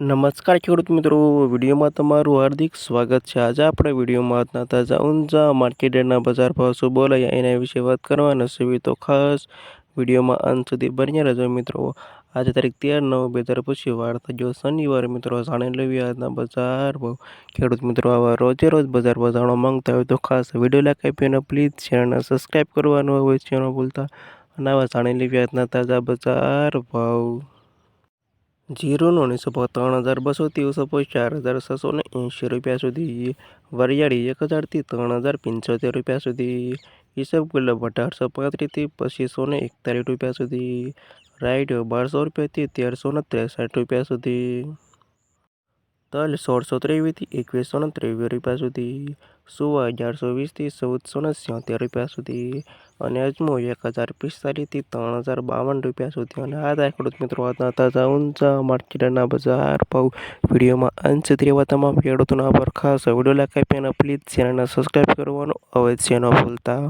નમસ્કાર ખેડૂત મિત્રો, વિડીયોમાં તમારું હાર્દિક સ્વાગત છે. આજે આપણે વિડીયોમાં આજના તાજા ઊંઝા માર્કેટના બજાર ભાવ શું બોલાયા એના વિશે વાત કરવાના છે. તો ખાસ વિડીયોમાં અંત સુધી બન્યા રહેજો મિત્રો. આજે તારીખ તેર નવ બે હજાર પછી વાર થયો શનિવાર મિત્રો. જાણી લેવી આજના બજાર ભાવ. ખેડૂત મિત્રો, આવા રોજે રોજ બજાર ભાવ જાણવા માંગતા હોય તો ખાસ વીડિયો લાઈક આપીને પ્લીઝ ચેનલને સબસ્ક્રાઈબ કરવાનું હોય છે ન ભૂલતા. અને આવા જાણી લેવી આજના તાજા બજાર ભાવ. જીરુનો નીસો ભાવ ત્રણ હજાર બસોથી ભાવ ચાર હજાર છસો ને એંશી રૂપિયા સુધી. વરિયાળી એક હજારથી ત્રણ હજાર પંચોતેર રૂપિયા સુધી. હિસાબ ગુલાબ અઢારસો પાંત્રીસથી પચીસો ને એકતાલીસ રૂપિયા સુધી. રાઈડ બારસો રૂપિયાથી તેરસો ને ત્રેસઠ રૂપિયા સુધી. તલ સોળસો ત્રેવીસથી એકવીસો ને ત્રેવીસ રૂપિયા સુધી સુવા અગિયારસો વીસથી ચૌદસો ને સિત્તેર રૂપિયા સુધી અને અજમો એક હજાર પિસ્તાલીસથી ત્રણ હજાર બાવન રૂપિયા સુધી. અને આ થાય ખેડૂત મિત્રો, આજના તાજા ઊંચા માર્કેટના બજાર ભાવ વિડીયોમાં અંશ ત્રેવા તમામ ખેડૂતોના પર ખાસ વીડિયો લાઈક પેન પ્લીઝ ચેનલને સબસ્ક્રાઈબ કરવાનું અવશ્ય ન ભૂલતા.